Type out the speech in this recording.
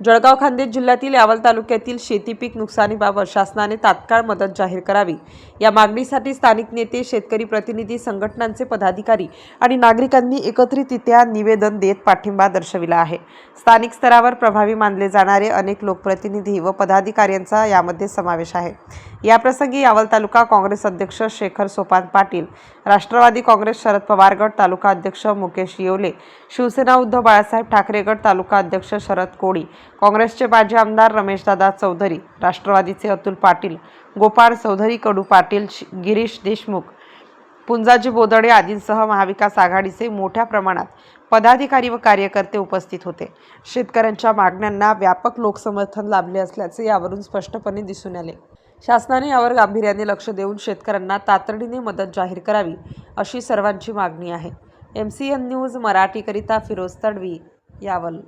Jalgaon Khandesh जिल्ह्यातील यावल तालुक्यातील शेती पीक नुकसानीबाबत शासनाने तात्काळ मदत जाहीर करावी. या मागणीसाठी स्थानिक नेते शेतकरी प्रतिनिधी संघटनांचे पदाधिकारी आणि नागरिकांनी एकत्रितरित्या निवेदन देत पाठिंबा दर्शविला आहे. स्थानिक स्तरावर प्रभावी मानले जाणारे अनेक लोकप्रतिनिधी व पदाधिकाऱ्यांचा यामध्ये समावेश आहे. याप्रसंगी यावल तालुका काँग्रेस अध्यक्ष शेखर सोपान पाटील राष्ट्रवादी काँग्रेस शरद पवार गट तालुका अध्यक्ष मुकेश येवले शिवसेना उद्धव बाळासाहेब ठाकरे गट तालुका अध्यक्ष शरद कोळी काँग्रेसचे माजी आमदार रमेशदादा चौधरी राष्ट्रवादीचे अतुल पाटील गोपाळ चौधरी कडू पाटील गिरीश देशमुख पुंजाजी बोदडे आदींसह महाविकास आघाडीचे मोठ्या प्रमाणात पदाधिकारी व कार्यकर्ते उपस्थित होते. शेतकऱ्यांच्या मागण्यांना व्यापक लोकसमर्थन लाभले असल्याचे यावरून स्पष्टपणे दिसून आले. शासनाने यावर गांभीर्याने लक्ष देऊन शेतकऱ्यांना तातडीने मदत जाहीर करावी अशी सर्वांची मागणी आहे. एम सी एन न्यूज मराठीकरिता फिरोज तडवी यावल.